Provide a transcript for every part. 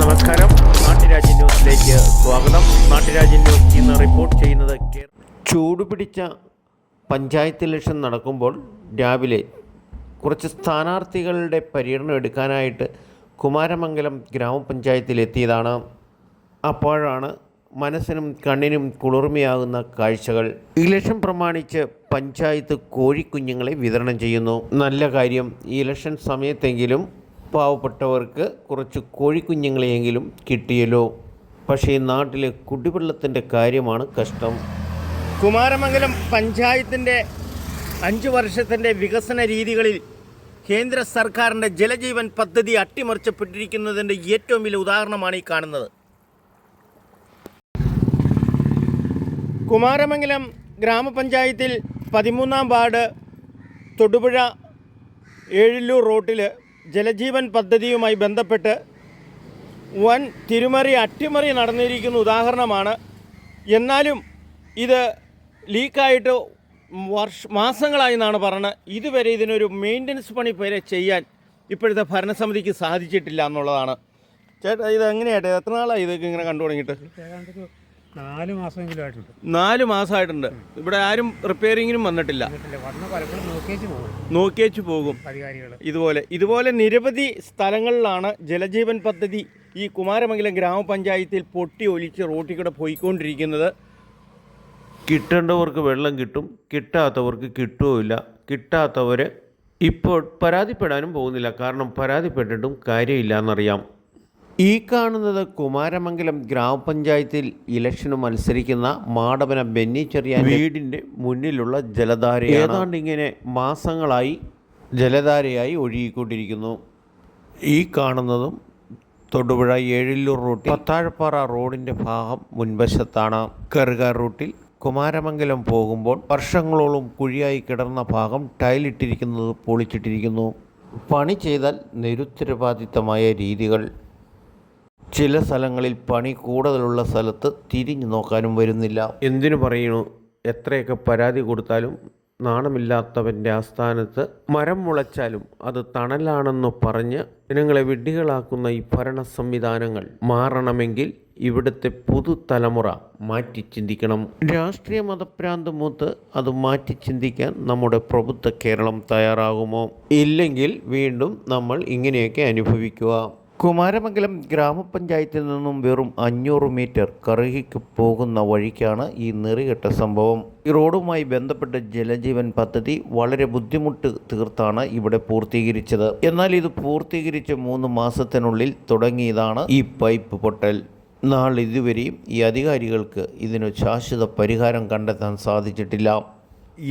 നമസ്കാരം. നാട്ടുരാജ്യ ന്യൂസിലേക്ക് സ്വാഗതം. നാട്ടുരാജ്യ ന്യൂസ് ഇന്ന് റിപ്പോർട്ട് ചെയ്യുന്നത് ചൂട് ചൂടുപിടിച്ച പഞ്ചായത്ത് ഇലക്ഷൻ നടക്കുമ്പോൾ രാവിലെ കുറച്ച് സ്ഥാനാർത്ഥികളുടെ പര്യടനം എടുക്കാനായിട്ട് കുമാരമംഗലം ഗ്രാമപഞ്ചായത്തിലെത്തിയതാണ്. അപ്പോഴാണ് മനസ്സിനും കണ്ണിനും കുളിർമയാകുന്ന കാഴ്ചകൾ. ഇലക്ഷൻ പ്രമാണിച്ച് പഞ്ചായത്ത് കോഴിക്കുഞ്ഞുങ്ങളെ വിതരണം ചെയ്യുന്നു. നല്ല കാര്യം ഈ ഇലക്ഷൻ സമയത്തെങ്കിലും പാവപ്പെട്ടവർക്ക് കുറച്ച് കോഴിക്കുഞ്ഞുങ്ങളെയെങ്കിലും കിട്ടിയല്ലോ. പക്ഷേ നാട്ടിലെ കുടിവെള്ളത്തിന്റെ കാര്യമാണ് കഷ്ടം. കുമാരമംഗലം പഞ്ചായത്തിന്റെ അഞ്ച് വർഷത്തിന്റെ വികസന രീതികളിൽ കേന്ദ്ര സർക്കാരിന്റെ ജലജീവൻ പദ്ധതി അട്ടിമറിച്ചപ്പെട്ടിരിക്കുന്നതിന്റെ ഏറ്റവും വലിയ ഉദാഹരണമാണ് ഈ കാണുന്നത്. കുമാരമംഗലം ഗ്രാമപഞ്ചായത്തിൽ പതിമൂന്നാം വാർഡ് തൊടുപുഴ ഏഴില്ലൂർ റോട്ടിൽ ജലജീവൻ പദ്ധതിയുമായി ബന്ധപ്പെട്ട് വൻ തിരുമറി അട്ടിമറി നടന്നിരിക്കുന്ന ഉദാഹരണമാണ്. എന്നാലും ഇത് ലീക്കായിട്ട് വർഷ മാസങ്ങളായി എന്നാണ് പറഞ്ഞത്. ഇതുവരെ ഇതിനൊരു മെയിന്റനൻസ് പണി വരെ ചെയ്യാൻ ഇപ്പോഴത്തെ ഭരണസമിതിക്ക് സാധിച്ചിട്ടില്ല എന്നുള്ളതാണ്. ചേട്ടാ ഇത് എങ്ങനെയാട്ടെ എത്ര നാളായി ഇതൊക്കെ ഇങ്ങനെ കണ്ടു തുടങ്ങിയിട്ട് നാല് മാസമെങ്കിലും ആയിട്ടുണ്ട്. നാല് മാസമായിട്ടുണ്ട്. ഇവിടെ ആരും റിപ്പയറിങ്ങിനും വന്നിട്ടില്ല. എന്നിട്ടില്ല വന്ന് പലപ്പോഴും നോക്കിയേച്ച് പോകും. ഇതുപോലെ ഇതുപോലെ നിരവധി സ്ഥലങ്ങളിലാണ് ജലജീവൻ പദ്ധതി ഈ കുമാരമംഗലം ഗ്രാമപഞ്ചായത്തിൽ പൊട്ടി ഒലിച്ച് റോട്ടിൽ കൂടെ പോയിക്കൊണ്ടിരിക്കുന്നത്. കിട്ടേണ്ടവർക്ക് വെള്ളം കിട്ടും കിട്ടാത്തവർക്ക് കിട്ടുകയില്ല കിട്ടാത്തവർ ഇപ്പോൾ പരാതിപ്പെടാനും പോകുന്നില്ല. കാരണം പരാതിപ്പെട്ടിട്ടും കാര്യമില്ല എന്നറിയാം. ഈ കാണുന്നത് കുമാരമംഗലം ഗ്രാമപഞ്ചായത്തിൽ ഇലക്ഷന് മത്സരിക്കുന്ന മാടവന ബെന്നി ചെറിയാൻ വീടിന്റെ മുന്നിലുള്ള ജലധാര ഏതാണ്ട് ഇങ്ങനെ മാസങ്ങളായി ജലധാരയായി ഒഴുകിക്കൊണ്ടിരിക്കുന്നു. ഈ കാണുന്നതും തൊടുപുഴ ഏഴില്ലൂർ റൂട്ടിൽ പത്താഴപ്പാറ റോഡിന്റെ ഭാഗം മുൻവശത്താണ്. കറുകാർ റൂട്ടിൽ കുമാരമംഗലം പോകുമ്പോൾ വർഷങ്ങളോളം കുഴിയായി കിടന്ന ഭാഗം ടൈലിട്ടിരിക്കുന്നത് പൊളിച്ചിട്ടിരിക്കുന്നു. പണി ചെയ്താൽ നിരുത്തരവാദിത്തമായ രീതികൾ ചില സ്ഥലങ്ങളിൽ പണി കൂടുതലുള്ള സ്ഥലത്ത് തിരിഞ്ഞു നോക്കാനും വരുന്നില്ല. എന്തിനു പറയുന്നു? എത്രയൊക്കെ പരാതി കൊടുത്താലും നാണമില്ലാത്തവന്റെ ആസ്ഥാനത്ത് മരം മുളച്ചാലും അത് തണലാണെന്ന് പറഞ്ഞ് ജനങ്ങളെ വിഡ്ഢികളാക്കുന്ന ഈ ഭരണ സംവിധാനങ്ങൾ മാറണമെങ്കിൽ ഇവിടുത്തെ പുതുതലമുറ മാറ്റി ചിന്തിക്കണം. രാഷ്ട്രീയ മതഭ്രാന്ത് മൂത്ത് അത് മാറ്റി ചിന്തിക്കാൻ നമ്മുടെ പ്രബുദ്ധ കേരളം തയ്യാറാകുമോ? ഇല്ലെങ്കിൽ വീണ്ടും നമ്മൾ ഇങ്ങനെയൊക്കെ അനുഭവിക്കുക. കുമാരമംഗലം ഗ്രാമപഞ്ചായത്തിൽ നിന്നും വെറും അഞ്ഞൂറ് മീറ്റർ കറുകിക്ക് പോകുന്ന വഴിക്കാണ് ഈ നെറികെട്ട സംഭവം. ഈ റോഡുമായി ബന്ധപ്പെട്ട ജലജീവൻ പദ്ധതി വളരെ ബുദ്ധിമുട്ട് തീർത്താണ് ഇവിടെ പൂർത്തീകരിച്ചത്. എന്നാൽ ഇത് പൂർത്തീകരിച്ച മൂന്ന് മാസത്തിനുള്ളിൽ തുടങ്ങിയതാണ് ഈ പൈപ്പ് പൊട്ടൽ. നാൾ നാളിതുവരെയും ഈ അധികാരികൾക്ക് ഇതിന് ശാശ്വത പരിഹാരം കണ്ടെത്താൻ സാധിച്ചിട്ടില്ല.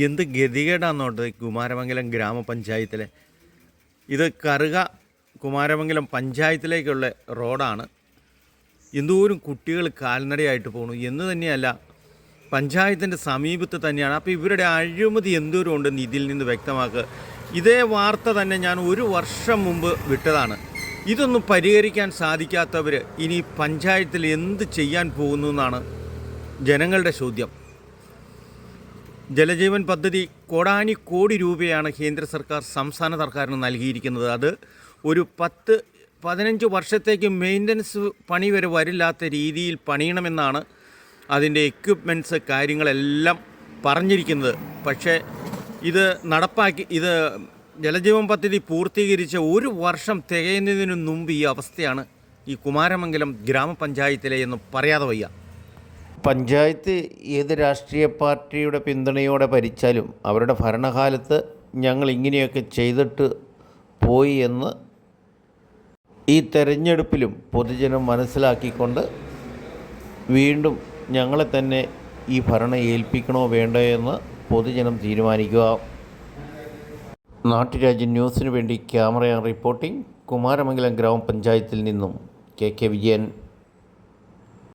എന്ത് ഗതികേടാന്നോട്ട് കുമാരമംഗലം ഗ്രാമപഞ്ചായത്തിലെ. ഇത് കറുക കുമാരമംഗലം പഞ്ചായത്തിലേക്കുള്ള റോഡാണ്. എന്തോരം കുട്ടികൾ കാൽനടയായിട്ട് പോകണു എന്ന് തന്നെയല്ല പഞ്ചായത്തിന്റെ സമീപത്ത് തന്നെയാണ്. അപ്പോൾ ഇവരുടെ അഴിമതി എന്തോരം ഉണ്ടെന്ന് ഇതിൽ നിന്ന് വ്യക്തമാക്കുക. ഇതേ വാർത്ത തന്നെ ഞാൻ ഒരു വർഷം മുമ്പ് വിട്ടതാണ്. ഇതൊന്നും പരിഹരിക്കാൻ സാധിക്കാത്തവർ ഇനി പഞ്ചായത്തിൽ എന്ത് ചെയ്യാൻ പോകുന്നു എന്നാണ് ജനങ്ങളുടെ ചോദ്യം. ജലജീവൻ പദ്ധതി കോടാനി കോടി രൂപയാണ് കേന്ദ്ര സർക്കാർ സംസ്ഥാന സർക്കാരിന് നൽകിയിരിക്കുന്നത്. അത് ഒരു പത്ത് പതിനഞ്ച് വർഷത്തേക്ക് മെയിന്റനൻസ് പണി വരെ വരില്ലാത്ത രീതിയിൽ പണിയണമെന്നാണ് അതിന്റെ എക്യുപ്മെന്റ്സ് കാര്യങ്ങളെല്ലാം പറഞ്ഞിരിക്കുന്നത്. പക്ഷേ ഇത് നടപ്പാക്കി ഇത് ജലജീവൻ പദ്ധതി പൂർത്തീകരിച്ച ഒരു വർഷം തികയുന്നതിനു മുമ്പ് ഈ അവസ്ഥയാണ് ഈ കുമാരമംഗലം ഗ്രാമപഞ്ചായത്തിലെ എന്ന് പറയാതെ വയ്യ. പഞ്ചായത്ത് ഏത് രാഷ്ട്രീയ പാർട്ടിയുടെ പിന്തുണയോടെ ഭരിച്ചാലും അവരുടെ ഭരണകാലത്ത് ഞങ്ങൾ ഇങ്ങനെയൊക്കെ ചെയ്തിട്ട് പോയി എന്ന് ഈ തെരഞ്ഞെടുപ്പിലും പൊതുജനം മനസ്സിലാക്കിക്കൊണ്ട് വീണ്ടും ഞങ്ങളെ തന്നെ ഈ ഭരണം ഏൽപ്പിക്കണോ വേണ്ടോ എന്ന് പൊതുജനം തീരുമാനിക്കുക. നാട്ടുരാജ്യ ന്യൂസിനു വേണ്ടി ക്യാമറ റിപ്പോർട്ടിംഗ്. കുമാരമംഗലം ഗ്രാമപഞ്ചായത്തിൽ നിന്നും കെ കെ വിജയൻ.